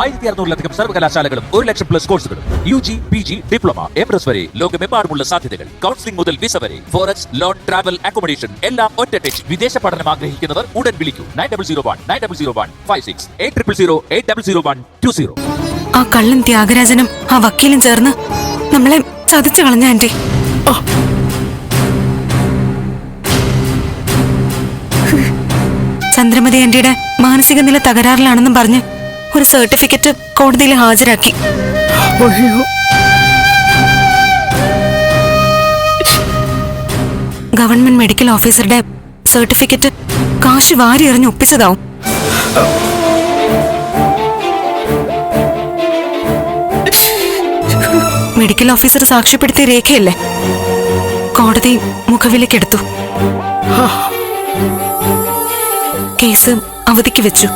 ആയിരത്തി അറുന്നൂറിലധികം സർവകലാശാലകളും ഒരു ലക്ഷം പ്ലസ് കോഴ്സുകളും U G P G diploma M S വരെ ലോകമെമ്പാടുമുള്ള സാധ്യതകൾ. കൗൺസിലിംഗ് മുതൽ വിസ വരെ. ഫോറക്സ് ലോൺ ട്രാവൽ അക്കോമഡേഷൻ എല്ലാം ഒറ്റ ടച്ച് വിദേശ പഠനം ആഗ്രഹിക്കുന്നവർ ഉടൻ വിളിക്കൂ. Nine double zero one nine double zero one five six eight triple zero eight double zero one two zero. ആ കള്ളൻ ത്യാഗരാജനും ആ വക്കീലും ചേർന്ന് നമ്മളെ ചതിച്ചു കളഞ്ഞ ആന്റി. ചന്ദ്രമതി ആന്റിയുടെ മാനസിക നില തകരാറിലാണെന്നും പറഞ്ഞ് ഒരു സർട്ടിഫിക്കറ്റ് കോടതിയിൽ ഹാജരാക്കി. ഗവൺമെന്റ് മെഡിക്കൽ ഓഫീസറുടെ സർട്ടിഫിക്കറ്റ് കാശ് വാരി എറിഞ്ഞ് ഒപ്പിച്ചതാവും. Medical officer സാക്ഷ്യപ്പെടുത്തിയ രേഖയല്ലേ? കോടതി മുഖവിലക്കെടുത്തു കേസ് അവധിക്ക് വെച്ചു.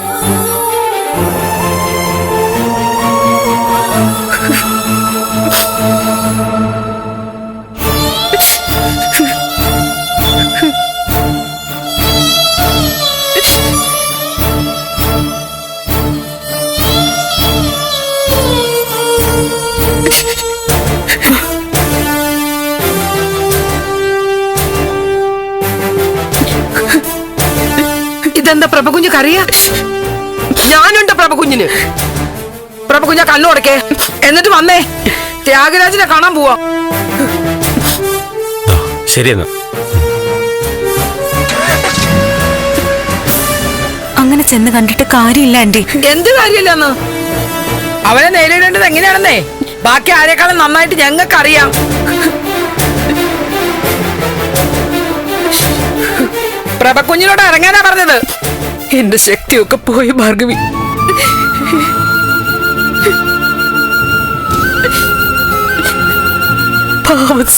ഇതെന്താ പ്രഭകുഞ്ഞ് കറിയ ഞാനുണ്ട് പ്രഭകുഞ്ഞിന്. പ്രഭകുഞ്ഞ കണ്ണുടക്കേ എന്നിട്ട് വന്നേ. ത്യാഗരാജിനെ കാണാൻ പോവാ. ശരി എന്നാ. അങ്ങനെ ചെന്ന് കണ്ടിട്ട് കാര്യമില്ല ആന്റി. എന്ത് കാര്യമില്ലെന്ന് അവനെ നേരിടേണ്ടത് എങ്ങനെയാണെന്നേ? ബാക്കി ആരെക്കാളും നന്നായിട്ട് ഞങ്ങൾക്കറിയാം. പ്രഭകുഞ്ഞിനോട് ഇറങ്ങാനാ പറഞ്ഞത്. എന്റെ ശക്തിയൊക്കെ പോയി ഭാർഗവി.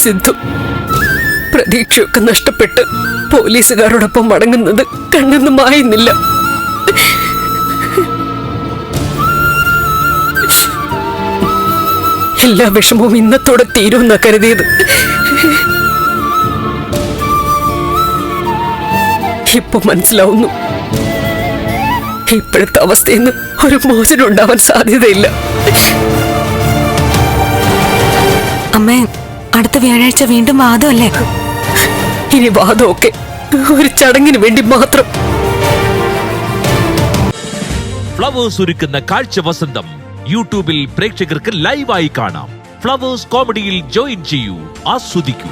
സിദ്ധു പ്രതീക്ഷയൊക്കെ നഷ്ടപ്പെട്ട് പോലീസുകാരോടൊപ്പം മടങ്ങുന്നത് കണ്ണൊന്നും മായുന്നില്ല. എല്ലാ വിഷമവും ഇന്നത്തോടെ തീരുമെന്നാ കരുതിയത്. ഇപ്പൊ മനസ്സിലാവുന്നു. ഇപ്പോഴത്തെ അവസ്ഥയിൽ നിന്ന് ഒരു മോചനം ഉണ്ടാവാൻ സാധ്യതയില്ല. അമ്മേ അടുത്ത വ്യാഴാഴ്ച വീണ്ടും വാദമല്ലേ? ഇനി വാദമൊക്കെ ഒരു ചടങ്ങിന് വേണ്ടി മാത്രം. ഫ്ലവേഴ്സ് ഒരുക്കുന്ന കാഴ്ച വസന്തം യൂട്യൂബിൽ പ്രേക്ഷകർക്ക് ലൈവായി കാണാം. ഫ്ലവേഴ്സ് കോമഡിയിൽ ജോയിൻ ചെയ്യൂ ആസ്വദിക്കൂ.